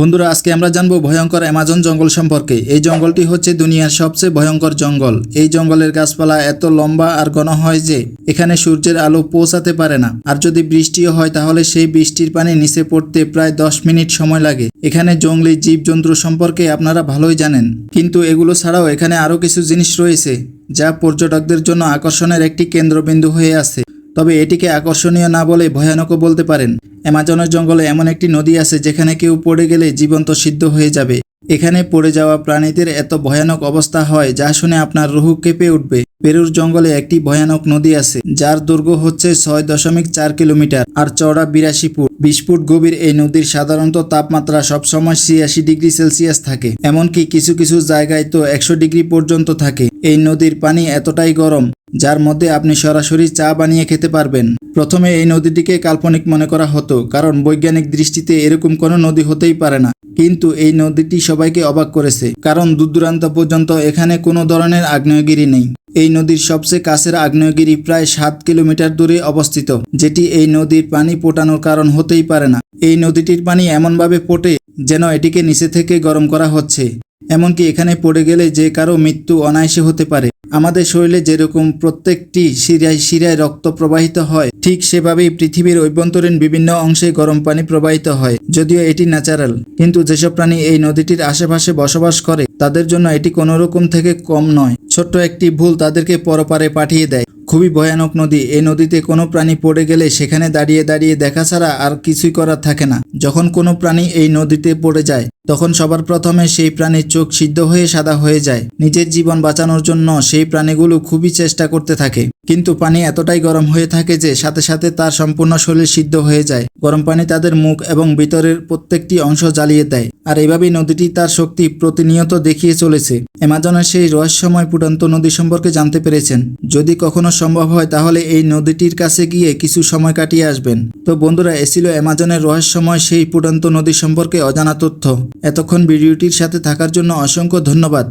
বন্ধুরা, আজকে আমরা জানব ভয়ঙ্কর অ্যামাজন জঙ্গল সম্পর্কে। এই জঙ্গলটি হচ্ছে দুনিয়ার সবচেয়ে ভয়ঙ্কর জঙ্গল। এই জঙ্গলের গাছপালা এত লম্বা আর ঘন হয় যে, এখানে সূর্যের আলো পৌঁছাতে পারে না। আর যদি বৃষ্টিও হয়, তাহলে সেই বৃষ্টির পানি নিচে পড়তে প্রায় দশ মিনিট সময় লাগে। এখানে জঙ্গলি জীবজন্তু সম্পর্কে আপনারা ভালোই জানেন। কিন্তু এগুলো ছাড়াও এখানে আরও কিছু জিনিস রয়েছে, যা পর্যটকদের জন্য আকর্ষণের একটি কেন্দ্রবিন্দু হয়ে আছে। তবে এটিকে আকর্ষণীয় না বলে ভয়ানকও বলতে পারেন। অ্যামাজনের জঙ্গলে এমন একটি নদী আছে যেখানে কেউ পড়ে গেলে জীবন্ত সিদ্ধ হয়ে যাবে। এখানে পড়ে যাওয়া প্রাণীদের এত ভয়ানক অবস্থা হয় যা শুনে আপনার রুহু কেঁপে উঠবে। পেরুর জঙ্গলে একটি ভয়ানক নদী আছে, যার দৈর্ঘ্য হচ্ছে ছয় দশমিক চার কিলোমিটার আর চওড়া বিরাশি ফুট। বিশ ফুট গভীর এই নদীর সাধারণত তাপমাত্রা সবসময় ছিয়াশি ডিগ্রি সেলসিয়াস থাকে, এমনকি কিছু কিছু জায়গায় তো একশো ডিগ্রি পর্যন্ত থাকে। এই নদীর পানি এতটাই গরম যার মধ্যে আপনি সরাসরি চা বানিয়ে খেতে পারবেন। প্রথমে এই নদীটিকে কাল্পনিক মনে করা হতো, কারণ বৈজ্ঞানিক দৃষ্টিতে এরকম কোনো নদী হতেই পারে না। কিন্তু এই নদীটি সবাইকে অবাক করেছে, কারণ দূরদূরান্ত পর্যন্ত এখানে কোনো ধরনের আগ্নেয়গিরি নেই। এই নদীর সবচেয়ে কাছের আগ্নেয়গিরি প্রায় সাত কিলোমিটার দূরে অবস্থিত, যেটি এই নদীর পানি পোটানোর কারণ হতেই পারে না। এই নদীটির পানি এমনভাবে পোটে যেন এটিকে নিচে থেকে গরম করা হচ্ছে, এমনকি এখানে পড়ে গেলে যে কারও মৃত্যু অনায়াসে হতে পারে। আমাদের শরীরে যেরকম প্রত্যেকটি শিরায় শিরায় রক্ত প্রবাহিত হয়, ঠিক সেভাবেই পৃথিবীর অভ্যন্তরীণ বিভিন্ন অংশে গরম পানি প্রবাহিত হয়, যদিও এটি ন্যাচারাল। কিন্তু যেসব প্রাণী এই নদীটির আশেপাশে বসবাস করে, তাদের জন্য এটি কোনো রকম থেকে কম নয়। ছোট্ট একটি ভুল তাদেরকে পরপারে পাঠিয়ে দেয়। খুবই ভয়ানক নদী। এই নদীতে কোনো প্রাণী পড়ে গেলে সেখানে দাঁড়িয়ে দাঁড়িয়ে দেখা ছাড়া আর কিছুই করার থাকে না। যখন কোনো প্রাণী এই নদীতে পড়ে যায়, তখন সবার প্রথমে সেই প্রাণীর চোখ সিদ্ধ হয়ে সাদা হয়ে যায়। নিজের জীবন বাঁচানোর জন্য সেই প্রাণীগুলো খুবই চেষ্টা করতে থাকে। কিন্তু পানি এতটাই গরম হয়ে থাকে যে সাথে সাথে তার সম্পূর্ণ শরীর সিদ্ধ হয়ে যায়। গরম পানি তাদের মুখ এবং ভিতরের প্রত্যেকটি অংশ জ্বালিয়ে দেয়। আর এভাবেই নদীটি তার শক্তি প্রতিনিয়ত দেখিয়ে চলেছে। অ্যামাজনের সেই রহস্যময় ফুটন্ত নদী সম্পর্কে জানতে পেরেছেন। যদি কখনো সম্ভব হয়, তাহলে এই নদীটির কাছে গিয়ে কিছু সময় কাটিয়ে আসবেন। তো বন্ধুরা এসিল অ্যামাজনের রহস্যময় সেই ফুটন্ত নদী সম্পর্কে অজানা তথ্য। এতক্ষণ ভিডিওটির সাথে থাকার জন্য অসংখ্য ধন্যবাদ।